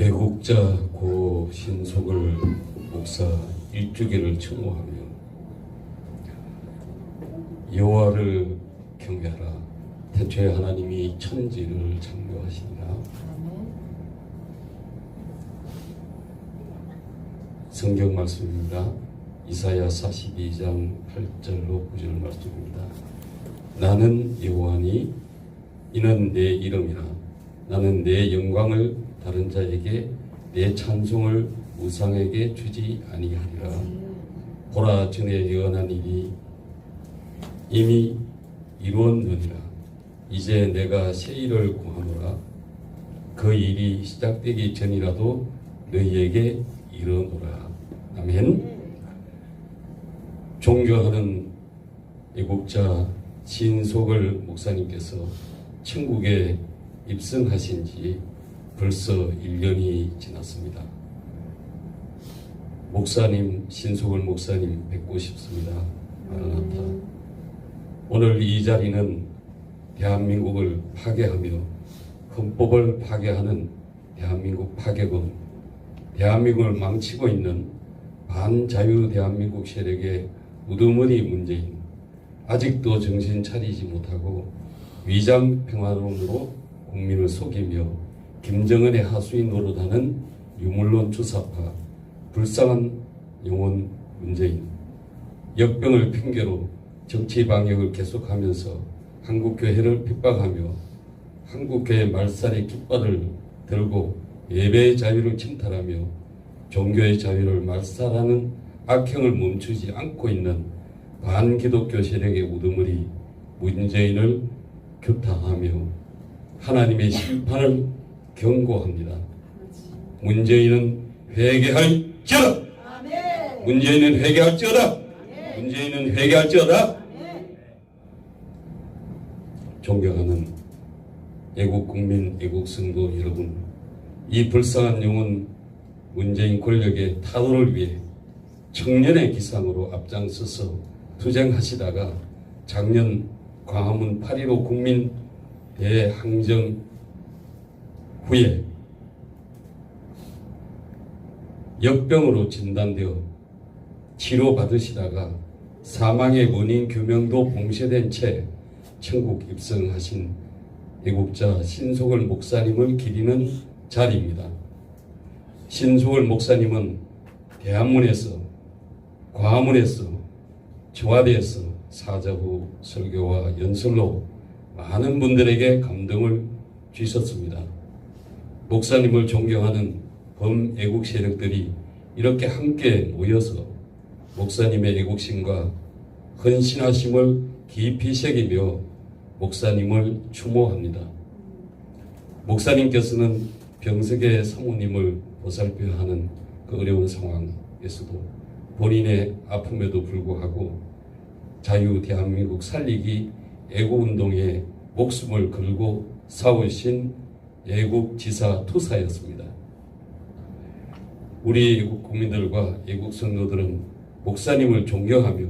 애국자 고 신속을 목사 일주기를 청호하며 여호와를 경배하라 태초에 하나님이 천지를 창조하시니라 성경 말씀입니다. 이사야 42장 8절로 9절 말씀입니다. 나는 여호와니 이는 내 이름이라 나는 내 영광을 다른 자에게 내 찬송을 우상에게 주지 아니하리라. 보라 전에 예언한 일이 이미 이루었느니라. 이제 내가 새 일을 구하노라. 그 일이 시작되기 전이라도 너희에게 이르노라. 아멘. 존경하는 애국자 신속을 목사님께서 천국에 입성하신 지 벌써 1년이 지났습니다. 목사님, 신속을 목사님 뵙고 싶습니다. 마라나타. 오늘 이 자리는 대한민국을 파괴하며 헌법을 파괴하는 대한민국 파괴범, 대한민국을 망치고 있는 반자유 대한민국 세력의 우두머리 문재인, 아직도 정신 차리지 못하고 위장 평화론으로 국민을 속이며 김정은의 하수인 노릇하는 유물론 주사파, 불쌍한 영혼 문재인, 역병을 핑계로 정치 방역을 계속하면서 한국교회를 핍박하며 한국교회 말살의 깃발을 들고 예배의 자유를 침탈하며 종교의 자유를 말살하는 악행을 멈추지 않고 있는 반기독교 세력의 우두머리 문재인을 규탄하며 하나님의 심판을 경고합니다. 문재인은 회개할지어다. 문재인은 회개할지어다. 문재인은 회개할지어다. 존경하는 애국 국민, 애국 성도 여러분, 이 불쌍한 영혼 문재인 권력의 타도를 위해 청년의 기상으로 앞장서서 투쟁하시다가 작년 광화문 8.15 국민 대항정 후에 역병으로 진단되어 치료받으시다가 사망의 원인 규명도 봉쇄된 채 천국 입성하신 애국자 신속을 목사님을 기리는 자리입니다. 신속을 목사님은 대한문에서 과문에서 청와대에서 사자후 설교와 연설로 많은 분들에게 감동을 주셨습니다. 목사님을 존경하는 범애국 세력들이 이렇게 함께 모여서 목사님의 애국심과 헌신하심을 깊이 새기며 목사님을 추모합니다. 목사님께서는 병석의 사모님을 보살펴야 하는 그 어려운 상황에서도 본인의 아픔에도 불구하고 자유 대한민국 살리기 애국운동에 목숨을 걸고 싸우신 애국 지사 투사였습니다. 우리 애국 국민들과 애국 성도들은 목사님을 존경하며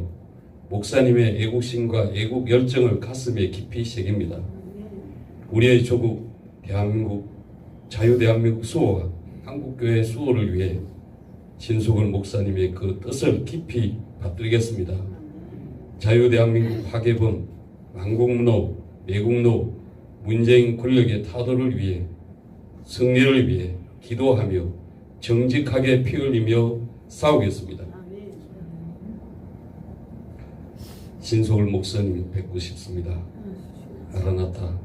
목사님의 애국심과 애국 열정을 가슴에 깊이 새깁니다. 우리의 조국 대한민국 자유 대한민국 수호와 한국교회 수호를 위해 신속을 목사님의 그 뜻을 깊이 받들겠습니다. 자유 대한민국 파괴범 망국노 매국노 문재인 권력의 타도를 위해 승리를 위해 기도하며 정직하게 피 흘리며 싸우겠습니다. 신속을 목사님 뵙고 싶습니다. 아라나타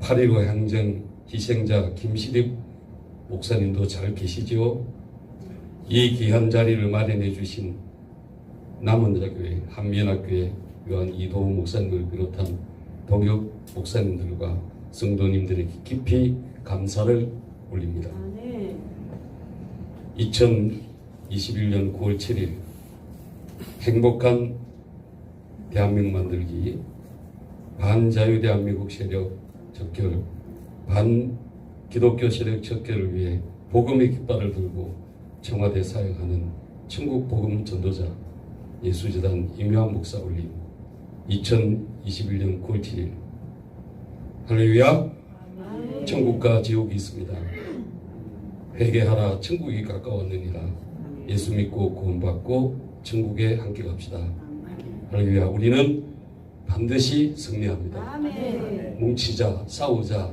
8.15 항쟁 희생자 김시립 목사님도 잘 계시지요? 이 귀한 자리를 마련해 주신 남원자교회, 한미연합교회 요한 이도우 목사님을 비롯한 동역 목사님들과 성도님들에게 깊이 감사를 올립니다. 2021년 9월 7일 행복한 대한민국 만들기 반자유 대한민국 세력 적결 반 기독교 세력 적결을 위해 복음의 깃발을 들고 청와대 사역하는 천국 복음 전도자 예수재단 임요한 목사 올림 2021년 9월 7일 할렐루야 천국과 지옥이 있습니다. 회개하라 천국이 가까웠느니라 예수 믿고 구원받고 천국에 함께 갑시다 할렐루야 우리는 반드시 승리합니다. 뭉치자 싸우자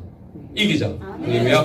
이기자. 할렐루야.